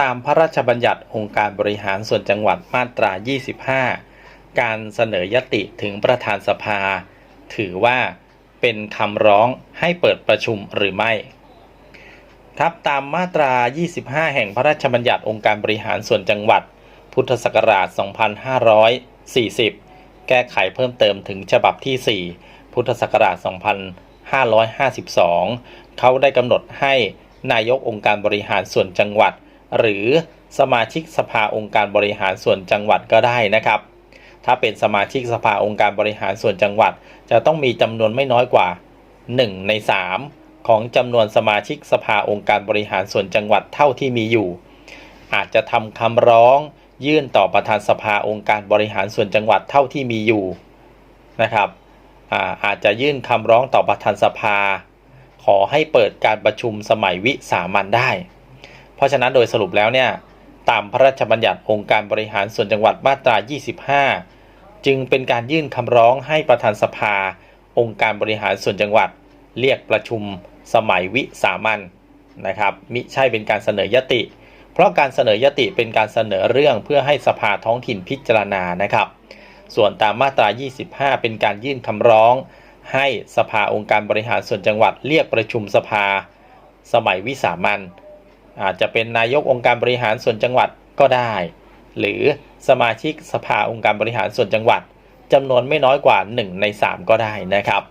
ตามพระราชบัญญัติองค์การบริหารส่วนจังหวัดมาตรา 25 การเสนอยติถึงประธานสภา ถือว่าเป็นคำร้องให้เปิดประชุมหรือไม่ครับตามมาตรา 25 แห่งพระราชบัญญัติองค์การบริหารส่วนจังหวัด พุทธศักราช 2540 แก้ไขเพิ่มเติมถึงฉบับที่ 4 พุทธศักราช 2552 เขาได้กำหนดให้นายกองค์การบริหารส่วนจังหวัด หรือสมาชิกสภาองค์การบริหารส่วนจังหวัดก็ได้นะครับ ถ้าเป็นสมาชิกสภาองค์การบริหารส่วนจังหวัด จะต้องมีจำนวนไม่น้อยกว่า 1 ใน 3 ของจำนวนสมาชิกสภาองค์การบริหารส่วนจังหวัดเท่าที่มีอยู่ อาจจะทำคำร้องยื่นต่อประธานสภาองค์การบริหารส่วนจังหวัดเท่าที่มีอยู่นะครับอาอาจจะยื่นคำร้องต่อประธานสภา ขอให้เปิดการประชุมสมัยวิสามันได้ เพราะฉะนั้นโดยสรุปแล้วเนี่ยตามพระราชบัญญัติองค์การบริหารส่วนจังหวัดมาตรา 25 จึงเป็นการยื่นคำร้องให้ประธานสภา องค์การบริหารส่วนจังหวัด เรียกประชุมสมัยวิสามันนะครับมิใช่เป็นการเสนอยติ เพราะการเสนอยติเป็นการเสนอเรื่องเพื่อให้สภาท้องถิ่นพิจารณานะครับ ส่วนตามมาตรา 25 เป็นการยื่นคำร้อง ให้สภาองค์การบริหารส่วนจังหวัด เรียกประชุมสภา สมัยวิสามัน อาจจะเป็นนายกองค์การบริหารส่วนจังหวัดก็ได้ หรือสมาชิกสภาองค์การบริหารส่วนจังหวัดจำนวนไม่น้อยกว่า 1 ใน 3 ก็ได้นะครับ